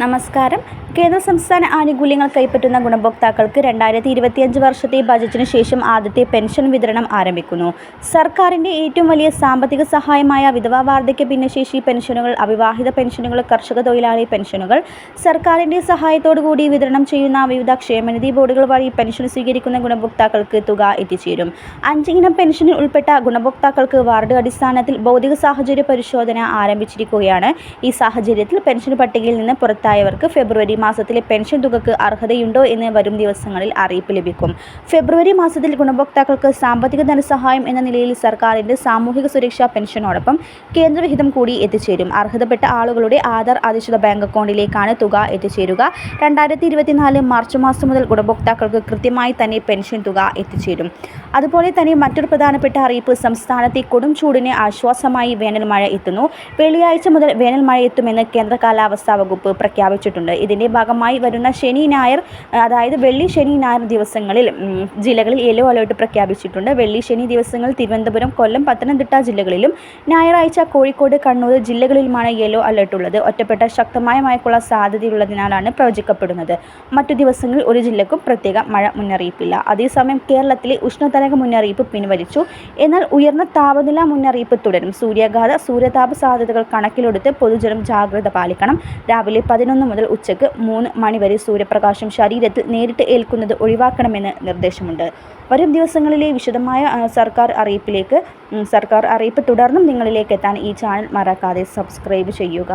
నమస్కారం. കേന്ദ്ര സംസ്ഥാന ആനുകൂല്യങ്ങൾ കൈപ്പറ്റുന്ന ഗുണഭോക്താക്കൾക്ക് രണ്ടായിരത്തി ഇരുപത്തിയഞ്ച് വർഷത്തെ ബജറ്റിന് ശേഷം ആദ്യത്തെ പെൻഷൻ വിതരണം ആരംഭിക്കുന്നു. സർക്കാരിന്റെ ഏറ്റവും വലിയ സാമ്പത്തിക സഹായമായ വിധവാ വാർദ്ധക്യ ഭിന്നശേഷി പെൻഷനുകൾ അവിവാഹിത പെൻഷനുകൾ കർഷക തൊഴിലാളി പെൻഷനുകൾ സർക്കാരിന്റെ സഹായത്തോടുകൂടി വിതരണം ചെയ്യുന്ന വിവിധ ക്ഷേമനിധി ബോർഡുകൾ വഴി പെൻഷൻ സ്വീകരിക്കുന്ന ഗുണഭോക്താക്കൾക്ക് തുക എത്തിച്ചേരും. അഞ്ച് ഇനം പെൻഷനിൽ ഉൾപ്പെട്ട ഗുണഭോക്താക്കൾക്ക് വാർഡ് അടിസ്ഥാനത്തിൽ ഭൗതിക സാഹചര്യ പരിശോധന ആരംഭിച്ചിരിക്കുകയാണ്. ഈ സാഹചര്യത്തിൽ പെൻഷൻ പട്ടികയിൽ നിന്ന് പുറത്തായവർക്ക് ഫെബ്രുവരി മാസത്തിലെ പെൻഷൻ തുകക്ക് അർഹതയുണ്ടോ എന്ന് വരും ദിവസങ്ങളിൽ അറിയിപ്പ് ലഭിക്കും. ഫെബ്രുവരി മാസത്തിൽ ഗുണഭോക്താക്കൾക്ക് സാമ്പത്തിക ധനസഹായം എന്ന നിലയിൽ സർക്കാരിന്റെ സാമൂഹിക സുരക്ഷാ പെൻഷനോടൊപ്പം കേന്ദ്രവിഹിതം കൂടി എത്തിച്ചേരും. അർഹതപ്പെട്ട ആളുകളുടെ ആധാർ അധിഷ്ഠിത ബാങ്ക് അക്കൗണ്ടിലേക്കാണ് തുക എത്തിച്ചേരുക. രണ്ടായിരത്തി ഇരുപത്തിനാല് മാർച്ച് മാസം മുതൽ ഗുണഭോക്താക്കൾക്ക് കൃത്യമായി തന്നെ പെൻഷൻ തുക എത്തിച്ചേരും. അതുപോലെ തന്നെ മറ്റൊരു പ്രധാനപ്പെട്ട അറിയിപ്പ് സംസ്ഥാനത്തെ കൊടും ചൂടിന് ആശ്വാസമായി വേനൽ മഴ എത്തുന്നു. വെള്ളിയാഴ്ച മുതൽ വേനൽ മഴ എത്തുമെന്ന് കേന്ദ്ര കാലാവസ്ഥാ വകുപ്പ് പ്രഖ്യാപിച്ചിട്ടുണ്ട്. ഇതിന്റെ ഭാഗമായി വരുന്ന ശനി ഞായർ അതായത് വെള്ളി ശനി ഞായർ ദിവസങ്ങളിൽ ജില്ലകളിൽ യെല്ലോ അലേർട്ട് പ്രഖ്യാപിച്ചിട്ടുണ്ട്. വെള്ളി ശനി ദിവസങ്ങൾ തിരുവനന്തപുരം കൊല്ലം പത്തനംതിട്ട ജില്ലകളിലും ഞായറാഴ്ച കോഴിക്കോട് കണ്ണൂർ ജില്ലകളിലുമാണ് യെല്ലോ അലേർട്ട് ഉള്ളത്. ഒറ്റപ്പെട്ട ശക്തമായ മഴയ്ക്കുള്ള സാധ്യതയുള്ളതിനാലാണ് പ്രവചിക്കപ്പെടുന്നത്. മറ്റു ദിവസങ്ങളിൽ ഒരു ജില്ലക്കും പ്രത്യേക മഴ മുന്നറിയിപ്പില്ല. അതേസമയം കേരളത്തിലെ ഉഷ്ണതരംഗ മുന്നറിയിപ്പ് പിൻവലിച്ചു. എന്നാൽ ഉയർന്ന താപനില മുന്നറിയിപ്പ് തുടരും. സൂര്യാഘാത സൂര്യതാപ സാധ്യതകൾ കണക്കിലെടുത്ത് പൊതുജനം ജാഗ്രത പാലിക്കണം. രാവിലെ പതിനൊന്ന് മുതൽ ഉച്ചയ്ക്ക് മൂന്ന് മണിവരെ സൂര്യപ്രകാശം ശരീരത്തിൽ നേരിട്ട് ഏൽക്കുന്നത് ഒഴിവാക്കണമെന്ന് നിർദ്ദേശമുണ്ട്. വരും ദിവസങ്ങളിലെ വിശദമായ സർക്കാർ അറിയിപ്പിലേക്ക് സർക്കാർ അറിയിപ്പ് തുടർന്നും നിങ്ങളിലേക്ക് എത്താൻ ഈ ചാനൽ മറക്കാതെ സബ്സ്ക്രൈബ് ചെയ്യുക.